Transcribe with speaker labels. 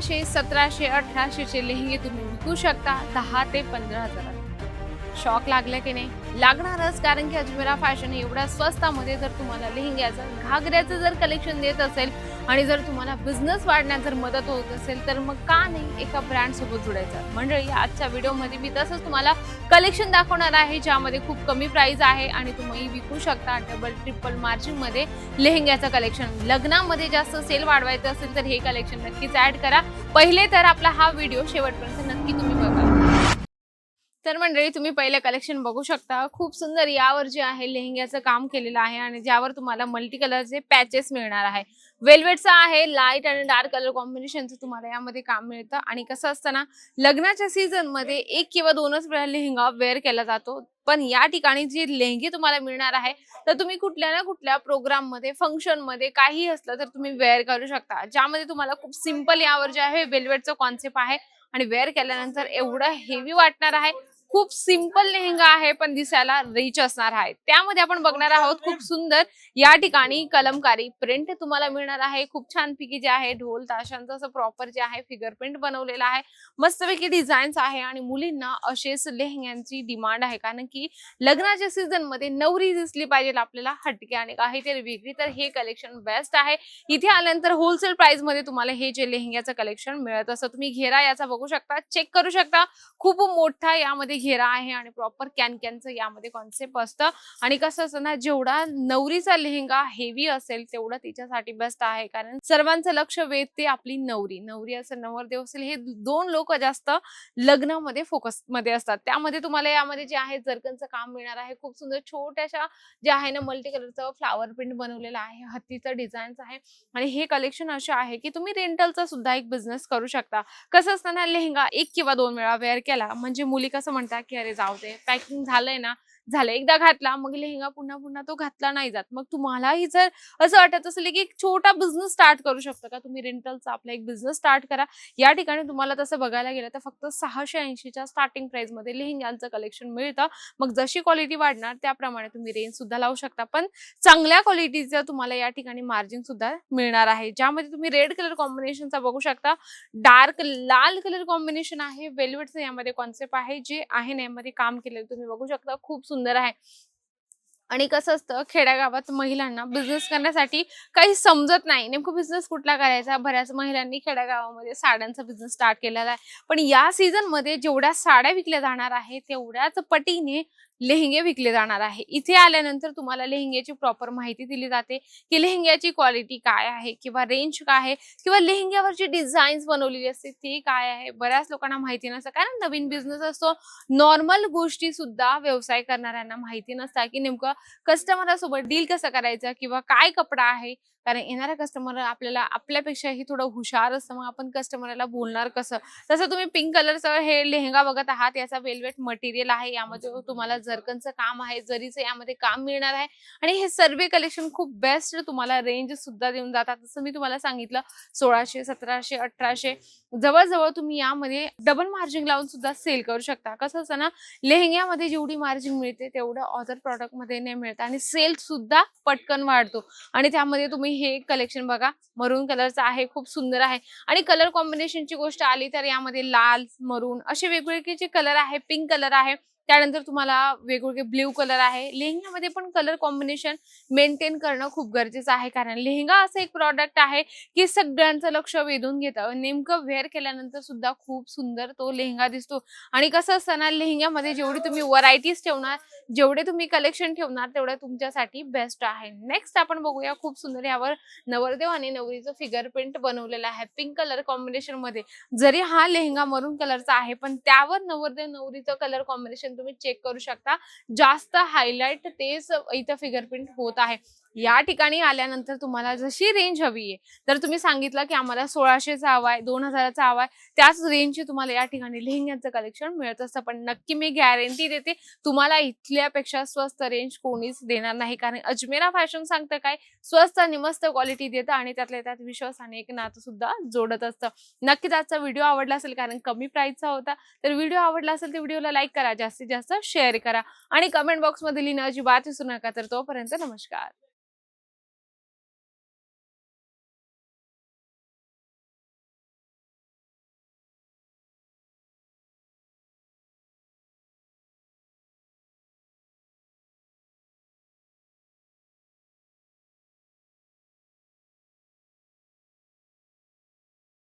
Speaker 1: सोळाशे सतराशे अठराशेचे लेहंगे तुम्ही विकू शकता दहा ते पंधरा हजारात. शॉक लागलं की नाही? लागणारच कारण की अजमेरा फॅशन एवढ्या स्वस्तामध्ये जर तुम्हाला लेहंग्याचं घागऱ्याचं जर कलेक्शन देत असेल आणि जर तुम्हाला बिझनेस वाढण्यात जर मदत होत असेल तर मग का नाही एका ब्रँड सोबत जुडायचं? मंडळी आजच्या व्हिडिओमध्ये मी तसंच तुम्हाला कलेक्शन दाखवणार आहे ज्यामध्ये खूप कमी प्राईज आहे आणि तुम्ही विकू शकता डबल ट्रिपल मार्जिनमध्ये लेहंग्याचं कलेक्शन लग्नामध्ये जास्त सेल वाढवायचं असेल तर हे कलेक्शन नक्कीच ऍड करा. पहिले तर आपला हा व्हिडिओ शेवटपर्यंत नक्की तुम्ही बघा. तर मंडळी तुम्ही पहिले कलेक्शन बघू शकता. खूप सुंदर यावर जे आहे लेहंग्याचं काम केलेलं आहे आणि ज्यावर तुम्हाला मल्टी कलरचे पॅचेस मिळणार आहे. वेल्वेटचं आहे लाइट आणि डार्क कलर कॉम्बिनेशनचं तुम्हाला यामध्ये काम मिळतं. आणि कसं असतं ना लग्नाच्या सीझनमध्ये एक किंवा दोनच वेळा लेहंगा वेअर केला जातो. पण या ठिकाणी जे लेहंगे तुम्हाला मिळणार आहे तर तुम्ही कुठल्या ना कुठल्या प्रोग्राममध्ये फंक्शनमध्ये काही असलं तर तुम्ही वेअर करू शकता. ज्यामध्ये तुम्हाला खूप सिंपल यावर जे आहे वेलवेटचं कॉन्सेप्ट आहे. आणि वेअर केल्यानंतर एवढं हेवी वाटणार आहे खूप सिंपल लेहंगा आहे पण दिसायला रिच असणार आहे त्यामध्ये आपण बघणार आहोत खूप सुंदर या ठिकाणी कलमकारी प्रिंट तुम्हाला मिळणार आहे. खूप छान पैकी जे आहे ढोल ताशांचं असं प्रॉपर जे आहे फिगर प्रिंट बनवलेलं आहे. मस्तपैकी डिझाईन्स आहे आणि मुलींना असेच लेहंग्यांची डिमांड आहे. कारण की लग्नाच्या सीझनमध्ये नवरी दिसली पाहिजे आपल्याला हटके आणि काहीतरी वेगळी. तर हे कलेक्शन बेस्ट आहे. इथे आल्यानंतर होलसेल प्राइसमध्ये तुम्हाला हे जे लेहंग्याचं कलेक्शन मिळत असं तुम्ही घेरा याचा बघू शकता चेक करू शकता. खूप मोठा यामध्ये घेरा आहे आणि प्रॉपर कॅन कॅनचं यामध्ये कॉन्सेप्ट असतं. आणि कसं असतं ना जेवढा नवरीचा लेहंगा हेवी असेल तेवढं तिच्यासाठी बेस्ट आहे. कारण सर्वांचं लक्ष वेधते आपली नवरी. नवरी असेल नवरदेव असेल हे दोन लोक जास्त लग्नामध्ये फोकसमध्ये असतात. त्यामध्ये तुम्हाला यामध्ये जे आहे जरकनचं काम मिळणार आहे. खूप सुंदर छोट्याशा जे आहे ना मल्टी कलरचं फ्लावर प्रिंट बनवलेलं आहे. हत्तीचं डिझाईन्स आहे. आणि हे कलेक्शन असे आहे की तुम्ही रेंटलचा सुद्धा एक बिझनेस करू शकता. कसं असतं ना लेहंगा एक किंवा दोन वेळा वेअर केला म्हणजे मुली कसं म्हणतात की अरे जाऊ दे पॅकिंग झालंय ना झालं. एकदा घातला मग लेहंगा पुन्हा पुन्हा तो घातला नाही जात. मग तुम्हालाही जर असं वाटत असेल की एक छोटा बिझनेस स्टार्ट करू शकता का? तुम्ही रेंटलचा आपला एक बिझनेस स्टार्ट करा. या ठिकाणी तुम्हाला तसं बघायला गेलं तर फक्त सहाशे ऐंशीच्या स्टार्टिंग प्राइसमध्ये लेहंग्यांचं कलेक्शन मिळतं. मग जशी क्वालिटी वाढणार त्याप्रमाणे तुम्ही रेंज सुद्धा लावू शकता. पण चांगल्या क्वालिटीचं तुम्हाला या ठिकाणी मार्जिन सुद्धा मिळणार आहे. ज्यामध्ये तुम्ही रेड कलर कॉम्बिनेशनचा बघू शकता. डार्क लाल कलर कॉम्बिनेशन आहे. वेलवेटचं यामध्ये कॉन्सेप्ट आहे. जे आहे ना यामध्ये काम केलेलं तुम्ही बघू शकता. खूप सुंदर आहे. आणि कसं असतं खेड्यागावात महिलांना बिझनेस करण्यासाठी काही समजत नाही. नेमकं बिझनेस कुठला करायचा? बऱ्याच महिलांनी खेड्यागावामध्ये साड्यांचा बिझनेस स्टार्ट केलेला आहे. पण या सीझनमध्ये जेवढ्या साड्या विकल्या जाणार आहे तेवढ्याच पटीने लेहंगे विकले जाणार आहे. इथे आल्यानंतर तुम्हाला लेहंग्याची प्रॉपर माहिती दिली जाते की लेहंग्याची क्वालिटी काय आहे किंवा रेंज काय आहे किंवा लेहंग्यावरची डिझाईन्स बनवलेली असते ती काय आहे? बऱ्याच लोकांना माहिती नसतं. कारण नवीन बिझनेस असतो नॉर्मल गोष्टी सुद्धा व्यवसाय करणाऱ्यांना माहिती नसतात की नेमकं कस्टमरासोबत डील कसं करायचं किंवा काय कपडा आहे? कारण येणारा कस्टमर आपल्याला आपल्यापेक्षाही थोडं हुशार असतं. मग आपण कस्टमरला बोलणार कसं? तसं तुम्ही पिंक कलरचं हे लेहंगा बघत आहात याचा वेल्वेट मटेरियल आहे. यामध्ये तुम्हाला जरकनचं काम आहे जरीचं यामध्ये काम मिळणार आहे. आणि हे सर्व कलेक्शन खूप बेस्ट तुम्हाला रेंज सुद्धा देऊन जातात. जसं मी तुम्हाला सांगितलं सोळाशे सतराशे अठराशे जवळजवळ तुम्ही यामध्ये डबल मार्जिन लावून सुद्धा सेल करू शकता. कसं असतं ना लेहंग्यामध्ये जेवढी मार्जिन मिळते तेवढं ऑदर प्रॉडक्टमध्ये नाही मिळत. आणि सेल सुद्धा पटकन वाढतो. आणि त्यामध्ये तुम्ही हे कलेक्शन बघा मरून कलरचं आहे खूप सुंदर आहे. आणि कलर कॉम्बिनेशनची गोष्ट आली तर यामध्ये लाल मरून असे वेगवेगळे जे कलर आहे पिंक कलर आहे त्यानंतर तुम्हाला वेगवेगळे ब्ल्यू कलर आहे. लेहंग्यामध्ये पण कलर कॉम्बिनेशन मेंटेन करणं खूप गरजेचं आहे. कारण लेहंगा असं एक प्रॉडक्ट आहे की सगळ्यांचं लक्ष वेधून घेतं. नेमकं वेअर केल्यानंतर सुद्धा खूप सुंदर तो लेहंगा दिसतो. आणि कसं असताना लेहंग्यामध्ये जेवढी तुम्ही व्हरायटीज ठेवणार जेवढे तुम्ही कलेक्शन ठेवणार तेवढं तुमच्यासाठी बेस्ट आहे. नेक्स्ट आपण बघूया खूप सुंदर यावर नवरदेव आणि नवरीचं फिगर प्रिंट बनवलेलं आहे. पिंक कलर कॉम्बिनेशनमध्ये. जरी हा लेहंगा मरून कलरचा आहे पण त्यावर नवरदेव नवरीचं कलर कॉम्बिनेशन तुम्ही चेक करू शकता. जास्त हायलाइट तेच इथं फिगर प्रिंट होत आहे. या ठिकाणी आल्यानंतर तुम्हाला जशी रेंज हवी आहे. तर तुम्ही सांगितलं की आम्हाला सोळाशेचा हवा आहे दोन हजाराचा हवा आहे. त्याच रेंजची तुम्हाला या ठिकाणी लेहंग्याचं कलेक्शन मिळत असतं. पण नक्की मी गॅरंटी देते तुम्हाला इथल्यापेक्षा स्वस्त रेंज कोणीच देणार नाही. कारण अजमेरा फॅशन सांगतं काय? स्वस्त आणि मस्त क्वालिटी देतं आणि त्यातल्या त्यात विश्वास आणि एक नातं सुद्धा जोडत असतं. नक्कीच आजचा व्हिडिओ आवडला असेल कारण कमी प्राईसचा होता. तर व्हिडिओ आवडला असेल तर व्हिडिओला लाईक करा जास्तीत जास्त शेअर करा. आणि कमेंट बॉक्समध्ये लिहिणं अजिबात विसरू नका. तर तोपर्यंत नमस्कार.